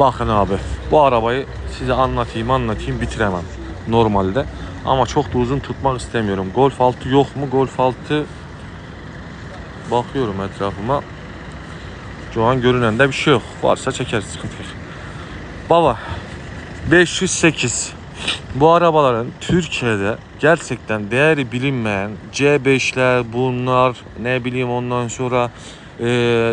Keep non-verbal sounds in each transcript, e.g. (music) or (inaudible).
Bakın abi bu arabayı size anlatayım anlatayım bitiremem normalde. Ama çok da uzun tutmak istemiyorum. Golf 6 yok mu? Golf 6 bakıyorum etrafıma. Şu an görünen de bir şey yok. Varsa çekeriz sıkıntı. Baba 508 bu arabaların Türkiye'de gerçekten değeri bilinmeyen C5'ler bunlar ne bileyim ondan sonra e,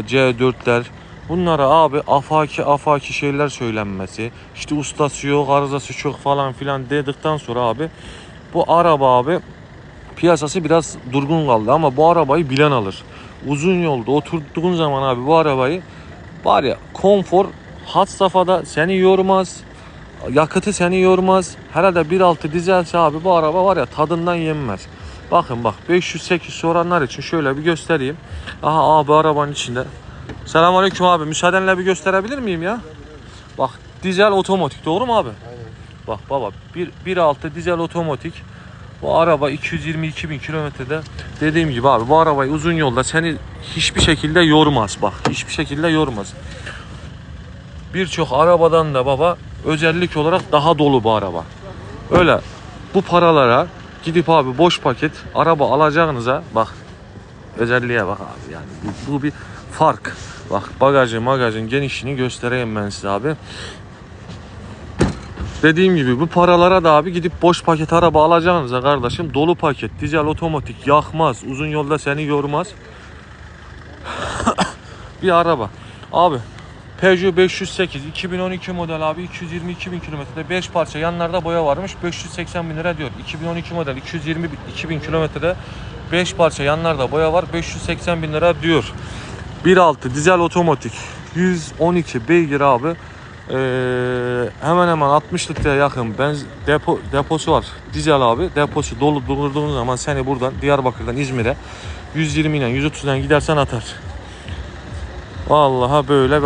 C4'ler bunlara abi afaki afaki şeyler söylenmesi işte ustası yok arızası çok falan filan dedikten sonra abi bu araba abi piyasası biraz durgun kaldı ama bu arabayı bilen alır. Uzun yolda oturduğun zaman abi bu arabayı var ya konfor hat safhada seni yormaz. Yakıtı seni yormaz. Herhalde 1.6 dizelse abi bu araba var ya tadından yenmez. Bakın bak 508 soranlar için şöyle bir göstereyim. Aha abi arabanın içinde. Selamünaleyküm abi. Müsaadenle bir gösterebilir miyim ya? Bak dizel otomatik doğru mu abi? Bak baba bir 1.6 dizel otomatik. Bu araba 222 bin kilometrede dediğim gibi abi bu arabayı uzun yolda seni hiçbir şekilde yormaz bak hiçbir şekilde yormaz. Birçok arabadan da baba özellik olarak daha dolu bu araba. Öyle bu paralara gidip abi boş paket araba alacağınıza bak özelliğe bak abi yani bu, bu bir fark. Bak bagajı magajın genişliğini göstereyim ben size abi. Dediğim gibi bu paralara da abi gidip boş paket araba alacağınıza kardeşim. Dolu paket dizel otomatik yakmaz uzun yolda seni yormaz. (coughs) Bir araba. Abi Peugeot 508 2012 model abi 222 bin kilometrede 5 parça yanlarda boya varmış 580 bin lira diyor. 2012 model 222 bin kilometrede 5 parça yanlarda boya var 580 bin lira diyor 1.6 dizel otomatik 112 beygir abi ee, hemen hemen 60 litreye yakın benz depo deposu var. Dizel abi deposu dolu durduğun zaman seni buradan Diyarbakır'dan İzmir'e 120 ile 130'dan gidersen atar. Vallahi böyle bir